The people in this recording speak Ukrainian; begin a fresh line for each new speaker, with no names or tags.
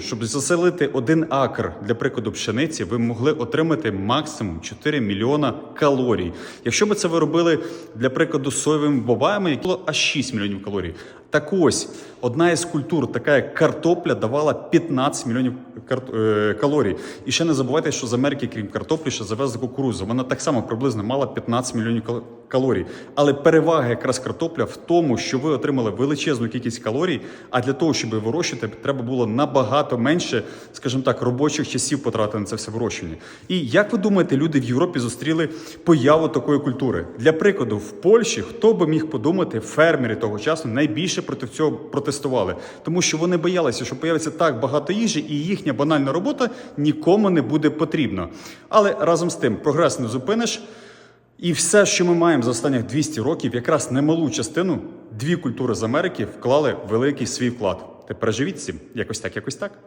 Щоб заселити один акр для прикладу пшениці, ви могли отримати максимум 4 мільйона калорій. Якщо б це ви робили для прикладу соєвими бобами, які було аж 6 мільйонів калорій. Так ось одна із культур, така як картопля, давала 15 мільйонів е, калорій. І ще не забувайте, що з Америки, крім картоплі, ще завезли кукурудзу. Вона так само приблизно мала 15 мільйонів кал- калорій. Але перевага якраз картопля в тому, що ви отримали величезну кількість калорій. А для того, щоб вирощувати, треба було набагато менше, скажімо так, робочих часів потратити на це все вирощування. І як ви думаєте, люди в Європі зустріли появу такої культури? Для прикладу, в Польщі хто би міг подумати, фермери того часу найбільше проти цього протестували, тому що вони боялися, що появиться так багато їжі, і їхня банальна робота нікому не буде потрібна. Але разом з тим, прогрес не зупиниш. І все, що ми маємо за останніх 200 років, якраз немалу частину, дві культури з Америки вклали великий свій вклад. Тепер живіть всім. Якось так, якось так.